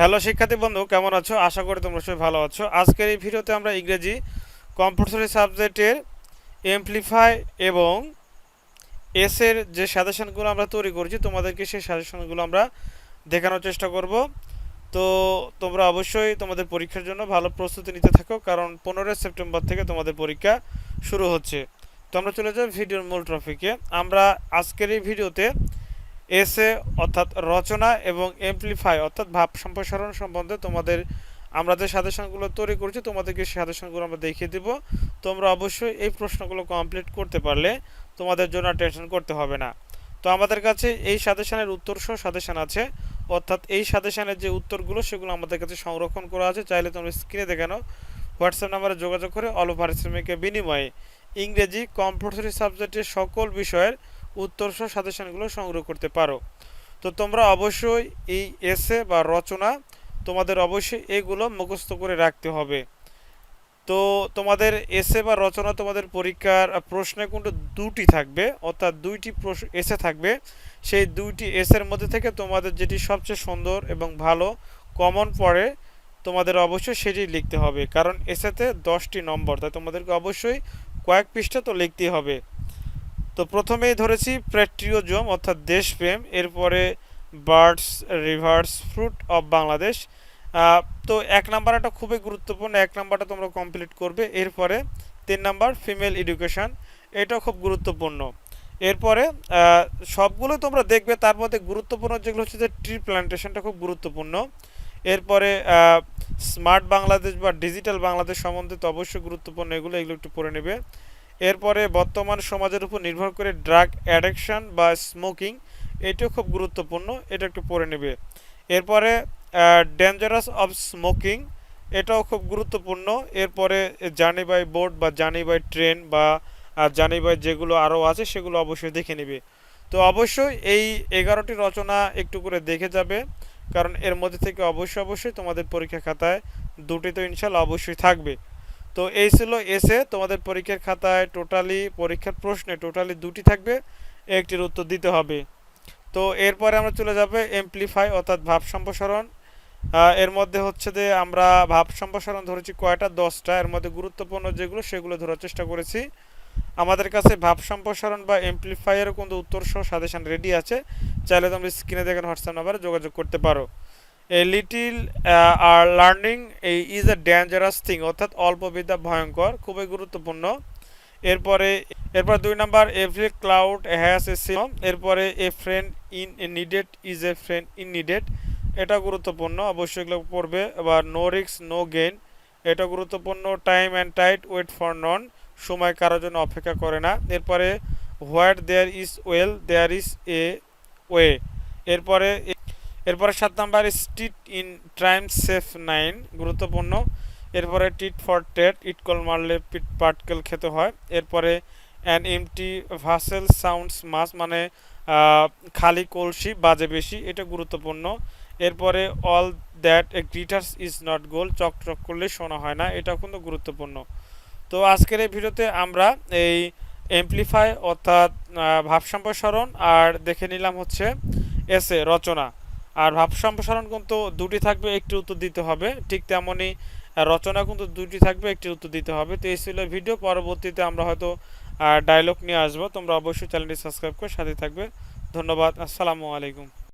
Hello শিক্ষার্থী বন্ধু, কেমন আছো? আশা করি তোমরা সবাই ভালো আছো। আজকের এই ভিডিওতে আমরা ইংরেজি কম্পালসরি সাবজেক্টের এমপ্লিফাই এবং এসের যে সাজেশনগুলো আমরা তৈরি করেছি, তোমাদেরকে সেই সাজেশনগুলো আমরা দেখানোর চেষ্টা করব। তো তোমরা অবশ্যই তোমাদের পরীক্ষার জন্য ভালো প্রস্তুতি নিতে থাকো, কারণ পনেরোই সেপ্টেম্বর থেকে তোমাদের পরীক্ষা শুরু হচ্ছে। তো আমরা চলে যাই ভিডিওর মূল টপিকে আমরা আজকের এই ভিডিওতে এসে অর্থাৎ রচনা এবং এমপ্লিফাই অর্থাৎ ভাব সম্প্রসারণ সম্বন্ধে তোমাদের, আমরা যে সাজেশনগুলো তৈরি করছি, তোমাদেরকে সেই সাজেশনগুলো আমরা দেখিয়ে দিব। তোমরা অবশ্যই এই প্রশ্নগুলো কমপ্লিট করতে পারলে তোমাদের জন্য টেনশন করতে হবে না। তো আমাদের কাছে এই সাজেশনের উত্তর সহ সাজেশন আছে। অর্থাৎ এই সাজেশনের যে উত্তরগুলো, সেগুলো আমাদের কাছে সংরক্ষণ করা আছে। চাইলে তোমরা স্ক্রিনে দেখানো হোয়াটসঅ্যাপ নাম্বারে যোগাযোগ করে অল্প পারিশ্রমিকের বিনিময়ে ইংরেজি কম্পালসরি সাবজেক্টের সকল বিষয়ের উত্তর সহ সাজেশনগুলো সংগ্রহ করতে পারো। তো তোমরা অবশ্যই এই এসে বা রচনা তোমাদের অবশ্যই এগুলো মুখস্থ করে রাখতে হবে। তো তোমাদের এসে বা রচনা তোমাদের পরীক্ষার প্রশ্নে কিন্তু দুটি থাকবে, অর্থাৎ দুইটি এসে থাকবে। সেই দুইটি এসের মধ্যে থেকে তোমাদের যেটি সবচেয়ে সুন্দর এবং ভালো কমন পড়ে, তোমাদের অবশ্যই সেটি লিখতে হবে। কারণ এসেতে দশটি নম্বর, তাই তোমাদেরকে অবশ্যই কয়েক পৃষ্ঠা তো লিখতেই হবে। তো প্রথমেই ধরেছি প্যাট্রিওজম অর্থাৎ দেশপ্রেম, এরপরে birds, rivers, fruit of Bangladesh. তো এক নাম্বারটা খুবই গুরুত্বপূর্ণ, এক নাম্বারটা তোমরা কমপ্লিট করবে। এরপরে তিন নাম্বার ফিমেল এডুকেশন এটাও খুব গুরুত্বপূর্ণ। এরপরে সবগুলো তোমরা দেখবে, তার মধ্যে গুরুত্বপূর্ণ যেগুলো হচ্ছে যে ট্রি প্ল্যান্টেশনটা খুব গুরুত্বপূর্ণ। এরপরে স্মার্ট বাংলাদেশ বা ডিজিটাল বাংলাদেশ সম্বন্ধে তো অবশ্যই গুরুত্বপূর্ণ এগুলো এগুলো একটু পড়ে নেবে। এরপরে বর্তমান সমাজের উপর নির্ভর করে ড্রাগ অ্যাডিকশন বা স্মোকিং, এটাও খুব গুরুত্বপূর্ণ, এটা একটু পড়ে নেবে। এরপরে ডেঞ্জারাস অফ স্মোকিং এটাও খুব গুরুত্বপূর্ণ। এরপরে জার্নি বাই বোর্ড বা জার্নি বাই ট্রেন বা জার্নি বাই যেগুলো আরও আছে, সেগুলো অবশ্যই দেখে নেবে। তো অবশ্যই এই এগারোটি রচনা একটু করে দেখে যাবে, কারণ এর মধ্যে থেকে অবশ্যই অবশ্যই তোমাদের পরীক্ষা খাতায় দুটি তো ইনশাল্লাহ অবশ্যই থাকবে। তো এই ছিল এসে তোমাদের পরীক্ষার খাতায় টোটালি পরীক্ষার প্রশ্নে টোটালি দুটি থাকবে, একটির উত্তর দিতে হবে। তো এরপরে আমরা চলে যাবে এমপ্লিফাই অর্থাৎ ভাব সম্প্রসারণ। এর মধ্যে হচ্ছে যে আমরা ভাব সম্প্রসারণ ধরেছি কয়টা? দশটা। এর মধ্যে গুরুত্বপূর্ণ যেগুলো, সেগুলো ধরার চেষ্টা করেছি। আমাদের কাছে ভাব সম্প্রসারণ বা এমপ্লিফাইয়েরও কিন্তু উত্তর সহ সাজেশন রেডি আছে। চাইলে তোমরা স্ক্রিনে দেখেন হোয়াটসঅ্যাপ নাম্বারে যোগাযোগ করতে পারো। এ লিটিল আর লার্নিং এই ইজ এ ডেঞ্জারাস থিং অর্থাৎ অল্প বিদ্যা ভয়ঙ্কর, খুবই গুরুত্বপূর্ণ। এরপরে, এরপর দুই number every cloud has a sim এরপরে a friend in needed is a friend in needed এটা গুরুত্বপূর্ণ, অবশ্যই এগুলো পড়বে। আবার নো রিক্স নো গেইন এটা গুরুত্বপূর্ণ time and tide wait for none সময় কারোর জন্য অপেক্ষা করে না। এরপরে what there is will there is a way এরপরে এরপরে সাত number stitch in time saves nine, গুরুত্বপূর্ণ। এরপরে টিট ফর টেট ইটকল মারলে পিট পাটকেল খেতে হয়। এরপরে an empty vessel sounds much মানে খালি কলসি, বাজে বেশি, এটা গুরুত্বপূর্ণ। এরপরে all that a glitters is not gold চক চক করলে শোনা হয় না, এটাও কিন্তু গুরুত্বপূর্ণ। তো আজকের এই ভিডিওতে আমরা এই এমপ্লিফাই অর্থাৎ ভাব সম্প্রসারণ আর দেখে নিলাম হচ্ছে এসে রচনা। আর ভাব সম্প্রসারণ কিন্তু দুটি থাকবে, একটি উত্তর দিতে হবে। ঠিক তেমনই রচনা কিন্তু দুটি থাকবে, একটি উত্তর দিতে হবে। তো এই ছিল ভিডিও, পরবর্তীতে আমরা হয়তো ডায়লগ নিয়ে আসব। তোমরা অবশ্যই চ্যানেলটি সাবস্ক্রাইব করে সাথে থাকবে। ধন্যবাদ, আসসালামু আলাইকুম।